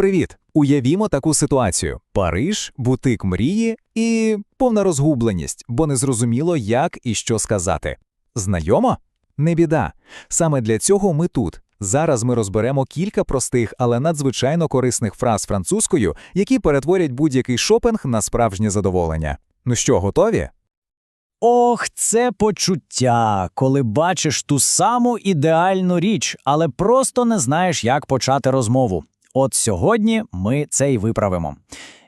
Привіт! Уявімо таку ситуацію: Париж, бутик мрії і повна розгубленість, бо не зрозуміло, як і що сказати. Знайомо? Не біда. Саме для цього ми тут. Зараз ми розберемо кілька простих, але надзвичайно корисних фраз французькою, які перетворять будь-який шопинг на справжнє задоволення. Ну що, готові? Ох, це почуття, коли бачиш ту саму ідеальну річ, але просто не знаєш, як почати розмову. От сьогодні ми це й виправимо.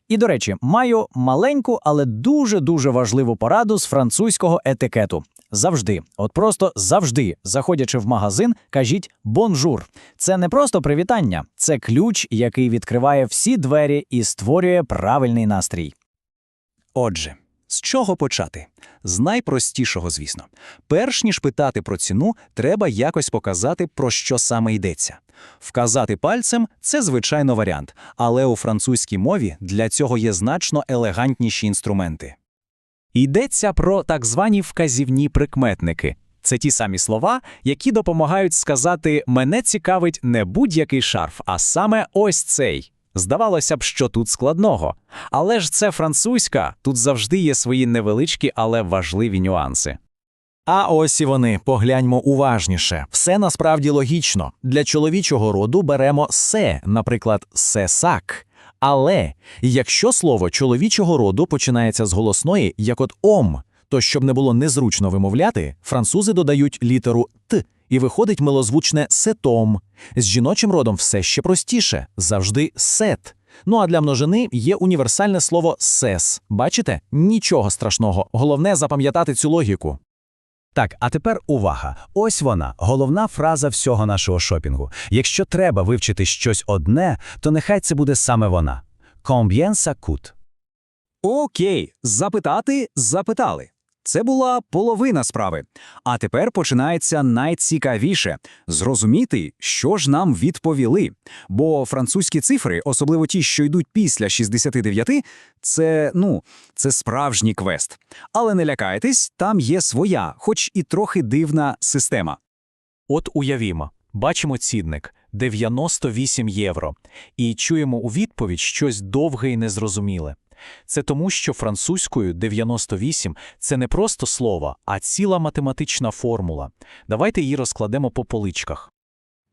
І до речі, маю маленьку, але дуже дуже важливу пораду з французького етикету. Завжди, от просто завжди, заходячи в магазин, кажіть бонжур. Це не просто привітання, це ключ, який відкриває всі двері і створює правильний настрій. Отже, з чого почати? З найпростішого, звісно. Перш ніж питати про ціну, треба якось показати, про що саме йдеться. Вказати пальцем це звичайно варіант, але у французькій мові для цього є значно елегантніші інструменти. Йдеться про так звані вказівні прикметники. Це ті самі слова, які допомагають сказати «мене цікавить не будь-який шарф, а саме ось цей. Здавалося б, що тут складного. Але ж це французька, тут завжди є свої невеличкі, але важливі нюанси. А ось і вони, погляньмо уважніше. Все насправді логічно. Для чоловічого роду беремо се, наприклад, сесак. Але якщо слово чоловічого роду починається з голосної, як от ом, то щоб не було незручно вимовляти, французи додають літеру т, і виходить милозвучне сетом. З жіночим родом все ще простіше, завжди сет. Ну а для множини є універсальне слово сес. Бачите? Нічого страшного. Головне запам'ятати цю логіку. Так, а тепер увага. Ось вона, головна фраза всього нашого шопінгу. Якщо треба вивчити щось одне, то нехай це буде саме вона. Combien ça? Окей, запитати запитали. Це була половина справи. А тепер починається найцікавіше зрозуміти, що ж нам відповіли. Бо французькі цифри, особливо ті, що йдуть після 69, це ну, це справжній квест. Але не лякайтесь, там є своя, хоч і трохи дивна система. От уявімо, бачимо цінник 98 євро, і чуємо у відповідь щось довге і незрозуміле. Це тому, що французькою 98 – це не просто слово, а ціла математична формула. Давайте її розкладемо по поличках.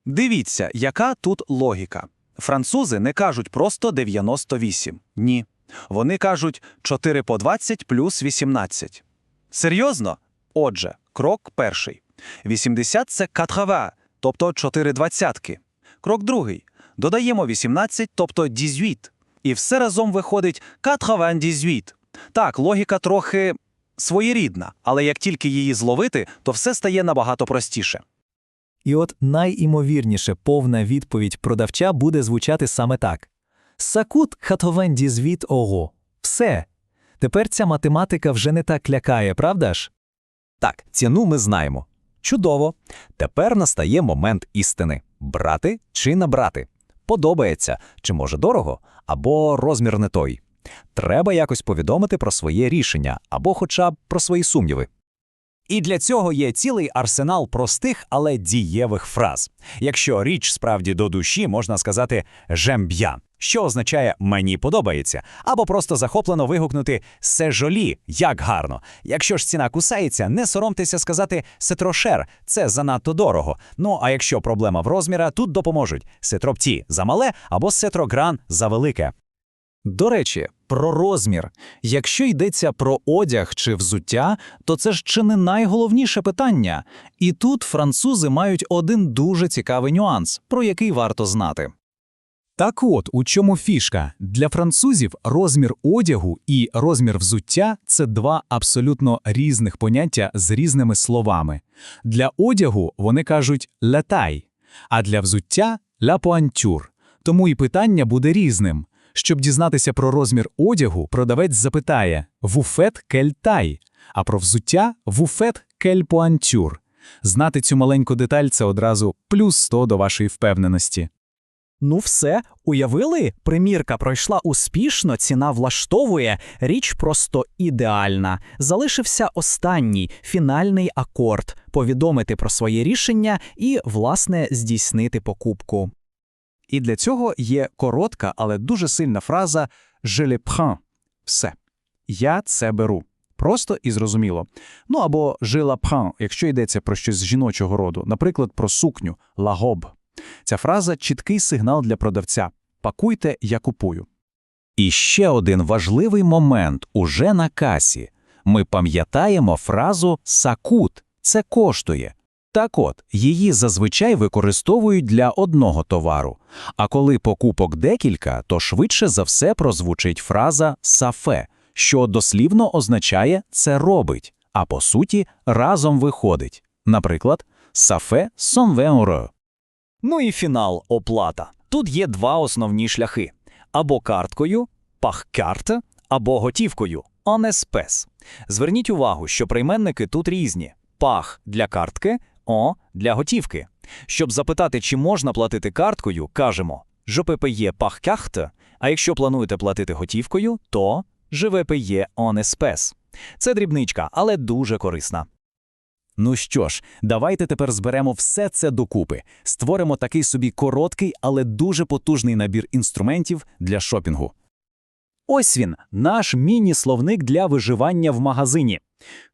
Дивіться, яка тут логіка. Французи не кажуть просто 98. Ні. Вони кажуть 4 по 20 плюс 18. Серйозно? Отже, крок перший. 80 – це 80, тобто 4 двадцятки. Крок другий. Додаємо 18, тобто 18. І все разом виходить 98. Так, логіка трохи своєрідна, але як тільки її зловити, то все стає набагато простіше. І от найімовірніше повна відповідь продавча буде звучати саме так: Сакут хатовен дізвіт ого. Все. Тепер ця математика вже не так лякає, правда ж? Так, ціну ми знаємо. Чудово. Тепер настає момент істини: брати чи набрати. Подобається, чи може дорого, або розмір не той. Треба якось повідомити про своє рішення або хоча б про свої сумніви. І для цього є цілий арсенал простих, але дієвих фраз. Якщо річ справді до душі, можна сказати «j'aime що означає мені подобається, або просто захоплено вигукнути «се жолі», як гарно. Якщо ж ціна кусається, не соромтеся сказати «сетрошер», це занадто дорого. Ну а якщо проблема в розміра, тут допоможуть «сетропті» за мале або «сетрогран» за велике. До речі, про розмір. Якщо йдеться про одяг чи взуття, то це ж чи не найголовніше питання. І тут французи мають один дуже цікавий нюанс, про який варто знати. Так от, у чому фішка? Для французів розмір одягу і розмір взуття це два абсолютно різних поняття з різними словами. Для одягу вони кажуть «la taille», а для взуття «la pointure». Тому і питання буде різним. Щоб дізнатися про розмір одягу, продавець запитає «Вуфет кель тай», а про взуття «Вуфет кель пуантюр». Знати цю маленьку деталь це одразу плюс 100 до вашої впевненості. Ну все, уявили? Примірка пройшла успішно, ціна влаштовує, річ просто ідеальна. Залишився останній фінальний акорд повідомити про своє рішення і, власне, здійснити покупку. І для цього є коротка, але дуже сильна фраза «Je le prends» – все. Я це беру. Просто і зрозуміло. Ну або «Je la prends», якщо йдеться про щось з жіночого роду, наприклад, про сукню «la robe». Ця фраза – чіткий сигнал для продавця «пакуйте, я купую». І ще один важливий момент уже на касі. Ми пам'ятаємо фразу «сакут» – це коштує. Так от, її зазвичай використовують для одного товару. А коли покупок декілька, то швидше за все прозвучить фраза «сафе», що дослівно означає «це робить», а по суті разом виходить. Наприклад, «сафе сон веоро». Ну і фінал – оплата. Тут є два основні шляхи. Або карткою – пахкарте, або готівкою – онеспес. Зверніть увагу, що прийменники тут різні. Пах – для картки, о – для готівки. Щоб запитати, чи можна платити карткою, кажемо «Je peux payer par carte», а якщо плануєте платити готівкою, то «Je vais payer en espèces». Це дрібничка, але дуже корисна. Ну що ж, давайте тепер зберемо все це докупи, створимо такий собі короткий, але дуже потужний набір інструментів для шопінгу. Ось він, наш міні-словник для виживання в магазині.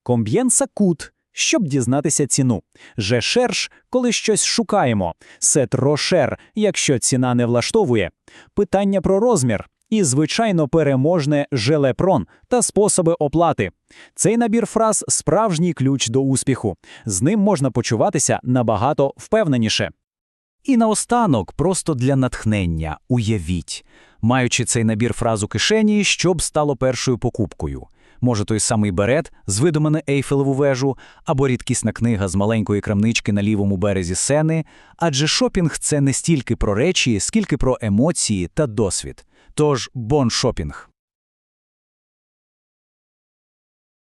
Ça coûte, щоб дізнатися ціну. Cherche, коли щось шукаємо. Trop cher, якщо ціна не влаштовує. Питання про розмір. І, звичайно, переможне желепрон та способи оплати. Цей набір фраз – справжній ключ до успіху. З ним можна почуватися набагато впевненіше. І наостанок, просто для натхнення, уявіть, маючи цей набір фраз у кишені, що б стало першою покупкою. Може, той самий берет з видами на Ейфелеву вежу, або рідкісна книга з маленької крамнички на лівому березі Сени, адже шопінг – це не стільки про речі, скільки про емоції та досвід. Тож, бон шопінг!